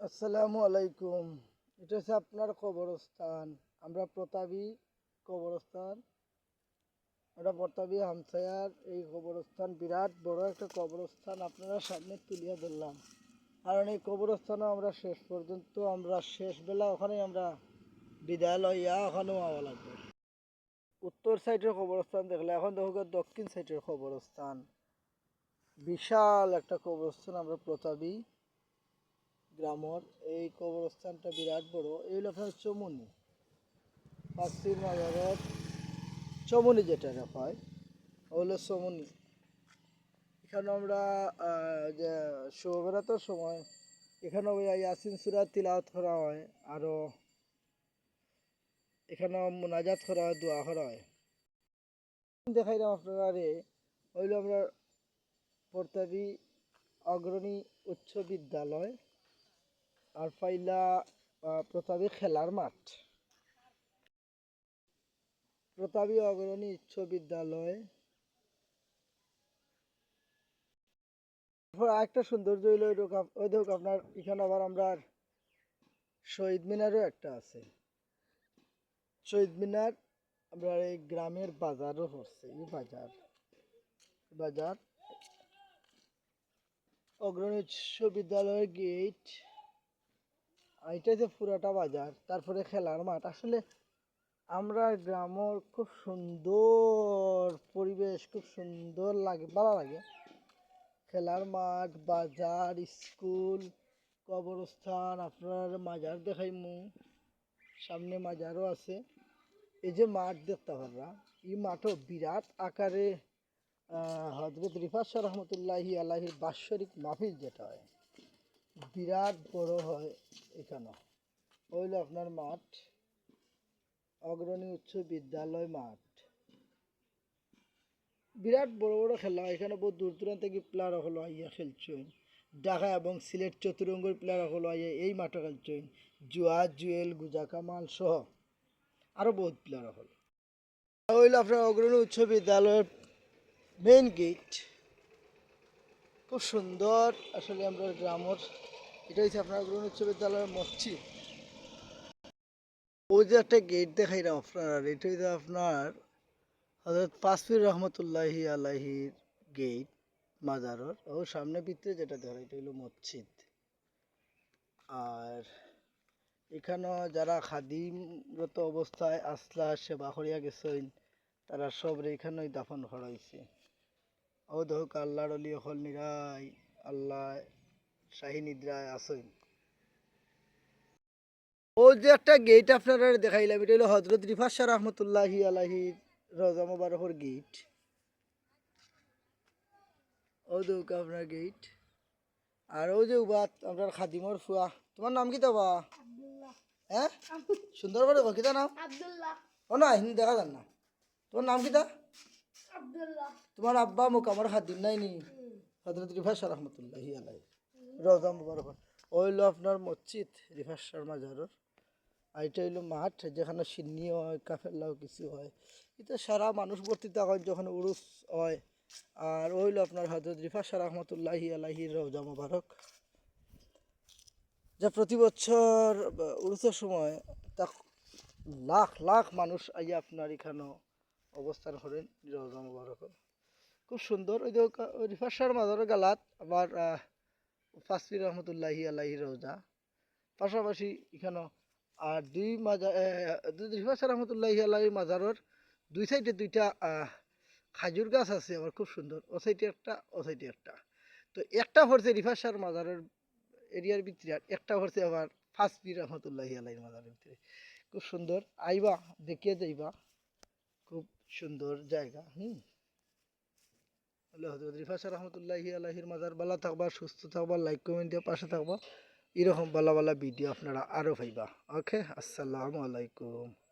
আসসালামু আলাইকুম। এটা হচ্ছে আপনার কবরস্থান। আমরা প্রতাপী কবরস্থান। আমরা প্রতাপী হামসায়ার এই কবরস্থান, বিরাট বড় একটা কবরস্থান আপনারা সামনে তুলিয়া ধরলাম। কারণ এই কবরস্থানও আমরা শেষ পর্যন্ত, আমরা শেষ বেলা ওখানে আমরা বিদায় লইয়া ওখানেও আওয়া লাগবে। উত্তর সাইডের কবরস্থান দেখলে, এখন দেখো দক্ষিণ সাইডের কবরস্থান। বিশাল একটা কবরস্থান আমরা প্রতাপী গ্রামর, এই কবরস্থানটা বিরাট বড়। এই হলো আপনার চমুনি। পাঁচটির মাজারের চমুনি যেটা হয় ওগুলো চমুনি। এখানে আমরা যে শোভরাতের সময় এখানে ওই ইয়াসিন সুরা তিলাওয়াত করা হয় আরও এখানে মোনাজাত করা হয়, দোয়া করা হয়। দেখাইলাম আপনারা রে হইল আমরা পর্তাবি অগ্রণী উচ্চ বিদ্যালয়। আর পাইলা প্রতাপী খেলার মাঠ। প্রতাপী অগ্রণী উচ্চ বিদ্যালয়। আরেকটা সৌন্দর্য হইল, ওই দেখো- ওই দেখো আপনার, এখানে আবার আমরা শহীদ মিনারও একটা আছে। শহীদ মিনার আমরা এই গ্রামের বাজারও হচ্ছে এই বাজার। বাজার। অগ্রণী উচ্চ বিদ্যালয়ের গেট এটা যে পুরাটা বাজার, তারপরে খেলার মাঠ। আসলে আমরা গ্রামের খুব সুন্দর পরিবেশ, খুব সুন্দর লাগে, ভালো লাগে। খেলার মাঠ, বাজার, স্কুল, কবরস্থান, আপনার মাজার দেখাইমু সামনে মাজারও আছে। এই যে মাঠ দেখতে পাররা, এই মাঠও বিরাট আকারে হজরত শাহ রহমতুল্লাহি আল্লাহির বাৎসরিক মাহফিল যেটা হয়। বিরাট বড় হয় এখানে। হইল আপনার মাঠ, অগ্রণী উচ্চ বিদ্যালয় মাঠ। বিরাট বড় বড় খেলা। এখানে বহু দূর দূরান্ত থেকে প্লেয়ার হলো আইয়া খেলছেন। ঢাকা এবং সিলেট চতুরঙ্গের প্লেয়ার হলো আইয়া এই মাঠে খেলছেন। জুয়া, জুয়েল, গুজা, কামাল সহ আরও বহুত প্লেয়ার হলো। হইল আপনার অগ্রণী উচ্চ বিদ্যালয়ের মেইন গেট খুব সুন্দর। আসলে আমরা গ্রামের, এটা হচ্ছে আপনার অগ্রণী উচ্চ বিদ্যালয়ের মসজিদ। ওই যে একটা গেট দেখাইলাম আপনার, এটা হচ্ছে আপনার হজরত পাসফির রহমতুল্লাহি আলাহির গেট মাজারর। ও সামনে ভিতরে যেটা দেখা এটা হলো মসজিদ। আর এখানে যারা খাদিমরত অবস্থায় আসলা সেবা করিয়া গেছেন, তারা সব এখানেই দাফন করা হয়েছে ও দেখুক আল্লাহর অলি হল নিরাই আল্লাহ শাহী নিদ্রায় আসেন ও যে একটা গেট আপনারা দেখাইলাম এটা হলো হজরত রিফাত শাহ রহমতুল্লাহি আলাহি রোজা মোবারকর গেট ও দেখুক আপনার গেট আর ও যে উবাত আপনার খাদিমর ফুয়া। তোমার নাম কি তবা? হ্যাঁ? সুন্দর করে কিতা নাম? ও না হিন্দি দেখা যান না। তোমার নাম কিতা তোমার আব্বা মুখ আমার খাদিম নাই নি। হজরত শাহ রহমতুল্লাহি আলাই রোজা মোবারক। ওইলো আপনার মসজিদ রিফাত শাহ মাজারর। আর এটা হইল মাঠ, যেখানে সিন্নি হয় কাফেল্লাও কিছু হয়। এটা সারা মানুষ ভর্তি হয় যখন উরুস হয়। আর ওইলো আপনার হজরত শাহ রহমতুল্লাহি আলাহির রোজা মোবারক। যা প্রতি বছর উরুসের সময় তা লাখ লাখ মানুষ আইয়া আপনার এখানেও অবস্থান করেন রোজা খুব সুন্দর, ওই যে রিফাত শাহর মাজার গালাত, আবার ফাসফির রহমতুল্লাহি আলাহি রোজা। পাশাপাশি এখানেও, আর দুই মাজার শাহ রহমতুল্লাহি আলাহি মাজারের দুই সাইডে দুইটা খাজুর গাছ আছে আবার খুব সুন্দর। ও সাইডে একটা, ও সাইডে একটা। তো একটা রিফাত শাহর মাজারের এরিয়ার ভিতরে, আর একটা ভরছে আবার ফাসফির রহমতুল্লাহি আলাহি মাজারের ভিতরে। খুব সুন্দর, আইবা, দেখিয়ে যাইবা। সুন্দর জায়গা, হুম? আল্লাহ হজরত রিফা শাহ রহমতুল্লাহি আল্লাহির মাজার বালা থাকবা, সুস্থ থাকবা লাইক কমেন্ট দিয়ে পাশে থাকবা। এরকম বালা বালা ভিডিও আপনারা আরও পাইবা। ওকে আসসালামু আলাইকুম।